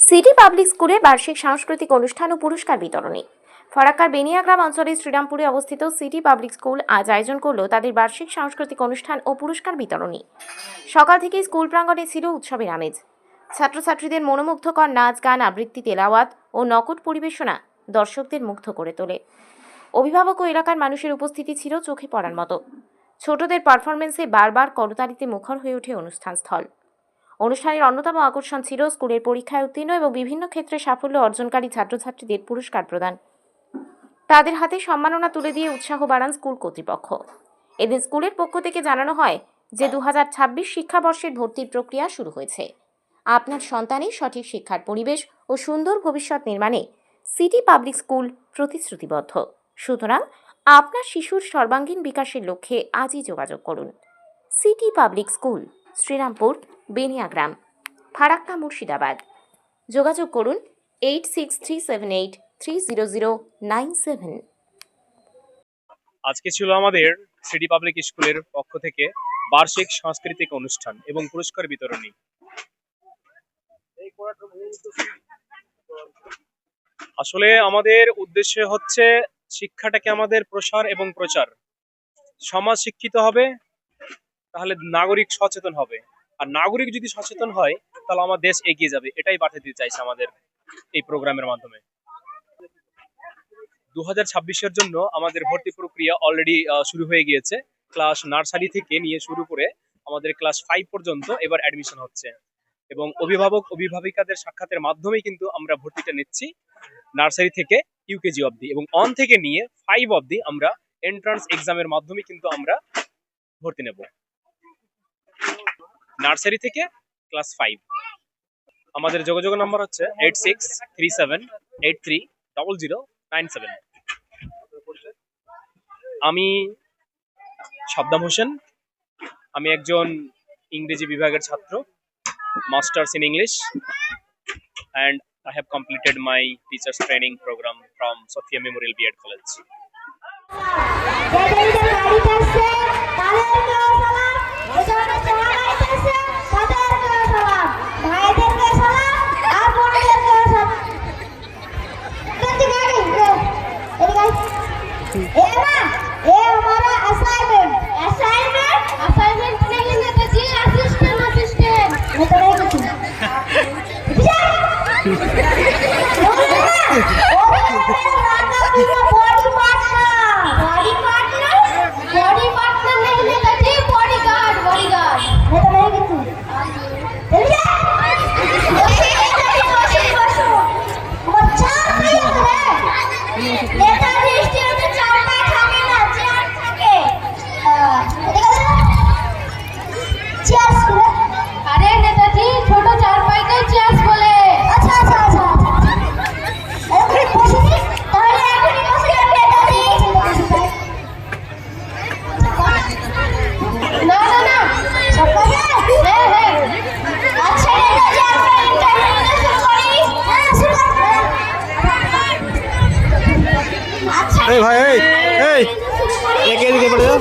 City public স্কুলে বার্ষিক সাংস্কৃতিক অনুষ্ঠান ও পুরস্কার বিতরণী। ফরাক্কার বেনিয়াগ্রাম অঞ্চলের শ্রীরামপুরে অবস্থিত সিটি পাবলিক স্কুল আজ আয়োজন করল তাদের বার্ষিক সাংস্কৃতিক অনুষ্ঠান ও পুরস্কার বিতরণী। সকাল থেকেই স্কুল প্রাঙ্গণে ছিল উৎসবের আমেজ। ছাত্রছাত্রীদের মনোমুগ্ধকর নাচ, গান, আবৃত্তি, তেলাওয়াত ও নকট পরিবেশনা দর্শকদের মুগ্ধ করে তোলে। অভিভাবক ও এলাকার মানুষের উপস্থিতি ছিল চোখে পড়ার মতো। ছোটদের পারফরমেন্সে বারবার করতালিতে মুখর হয়ে ওঠে অনুষ্ঠান স্থল অনুষ্ঠানের অন্যতম আকর্ষণ ছিল স্কুলের পরীক্ষায় উত্তীর্ণ এবং বিভিন্ন ক্ষেত্রে সাফল্য অর্জনকারী ছাত্রছাত্রীদের পুরস্কার প্রদান। তাদের হাতে সম্মাননা তুলে দিয়ে উৎসাহ বাড়ান স্কুল কর্তৃপক্ষ। এদিন স্কুলের পক্ষ থেকে জানানো হয় যে দু হাজার ছাব্বিশ শিক্ষাবর্ষের ভর্তির প্রক্রিয়া শুরু হয়েছে। আপনার সন্তানের সঠিক শিক্ষার পরিবেশ ও সুন্দর ভবিষ্যৎ নির্মাণে সিটি পাবলিক স্কুল প্রতিশ্রুতিবদ্ধ। সুতরাং আপনার শিশুর সর্বাঙ্গীন বিকাশের লক্ষ্যে আজই যোগাযোগ করুন। City public school, Shrirampur. Beniagram, Farakka Murshidabad. যোগাযোগ করুন eight six three seven eight three zero zero nine seven. আজকে ছিল আমাদের সিডি পাবলিক স্কুলের পক্ষ থেকে বার্ষিক সাংস্কৃতিক অনুষ্ঠান এবং পুরস্কার বিতরণী। আসলে আমাদের উদ্দেশ্য হচ্ছে শিক্ষাটাকে আমাদের প্রসার এবং প্রচার। সমাজ শিক্ষিত হবে, তাহলে নাগরিক সচেতন হবে। আর নাগরিক যদি সচেতন হয়, তাহলে আমার দেশ এগিয়ে যাবে। এটাই বার্তা দিতে চাইছে আমাদের এই প্রোগ্রামের মাধ্যমে। দু হাজার ছাব্বিশের জন্য আমাদের ভর্তি প্রক্রিয়া অলরেডি শুরু হয়ে গিয়েছে। ক্লাস নার্সারি থেকে নিয়ে শুরু করে আমাদের ক্লাস ফাইভ পর্যন্ত এবার অ্যাডমিশন হচ্ছে। এবং অভিভাবক, অভিভাবিকাদের সাক্ষাতের মাধ্যমেই কিন্তু আমরা ভর্তিটা নিচ্ছি নার্সারি থেকে ইউকেজি অবধি। এবং অন থেকে নিয়ে ফাইভ অবধি আমরা এন্ট্রান্স এক্সামের মাধ্যমে কিন্তু আমরা ভর্তি নেব। নার্সারি থেকে ক্লাস ফাইভ। আমাদের যোগাযোগ নাম্বার হচ্ছে eight six three seven eight three double zero nine seven. আমি সাদ্দাম হোসেন। আমি একজন ইংরেজি বিভাগের ছাত্র, masters in English and I have completed my teachers training program from Sofia memorial BEd college Oh, এই ভাই এই এই। এদিকে পড়ে যাও।